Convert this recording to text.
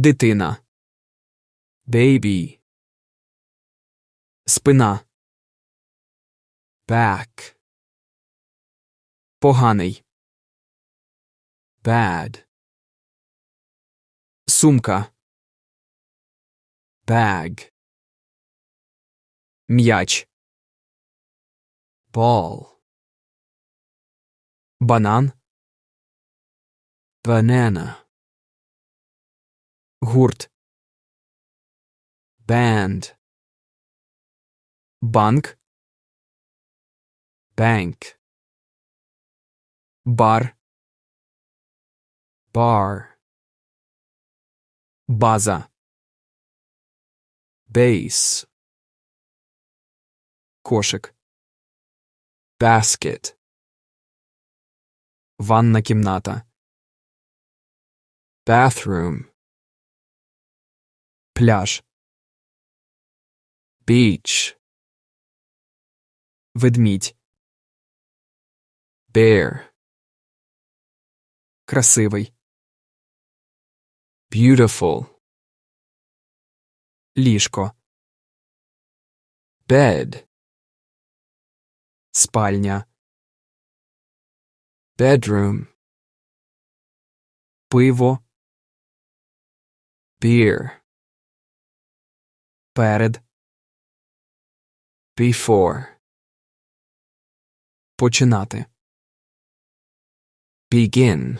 Дитина. baby, Спина. back, Поганий. bad, Сумка. bag, М'яч. ball, Банан. banana, Гурт. band, Банк. bank, Бар. bar, База. base, Кошик. basket, Ванна кімната. bathroom, Пляж. beach, Ведмідь. bear, Красивий. beautiful, Ліжко. bed, Спальня. bedroom, Пиво. beer, Перед. before, Починати. begin,